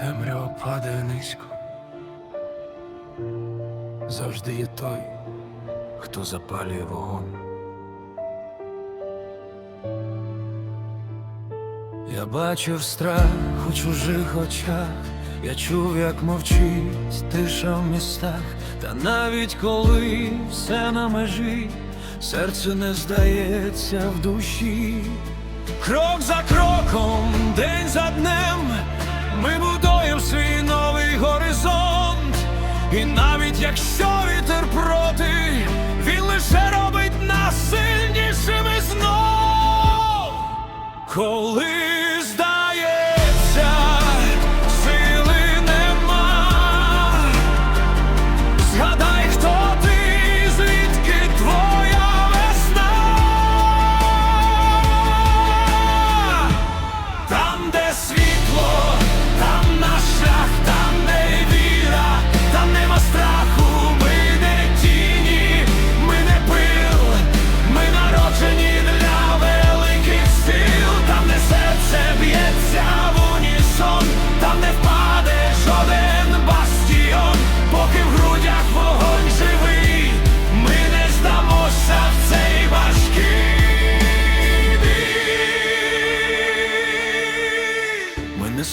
темрява падає низько. Завжди є той, хто запалює вогонь. Я бачив страх у чужих очах, я чув, як мовчить тиша в містах, та навіть коли все на межі, серце не здається в душі. Крок за кроком, день за днем, І навіть якщо вітер проти, він лише робить нас сильнішими знов. Коли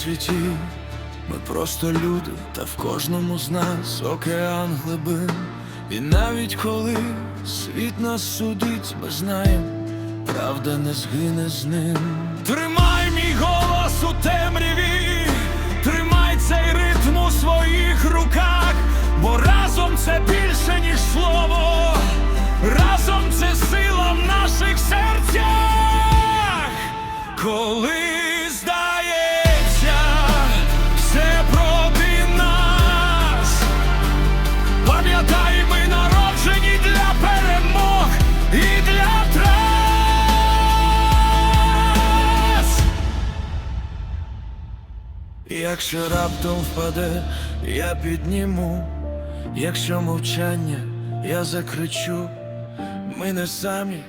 світі, ми просто люди, та в кожному з нас океан глибин. І навіть коли світ нас судить, ми знаємо, правда не згине з ним. Тримай мій голос у темряві, Якщо раптом впаде, я підніму, якщо мовчання, я закричу, ми не самі,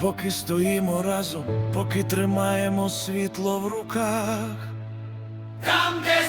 поки стоїмо разом, поки тримаємо світло в руках. Там, де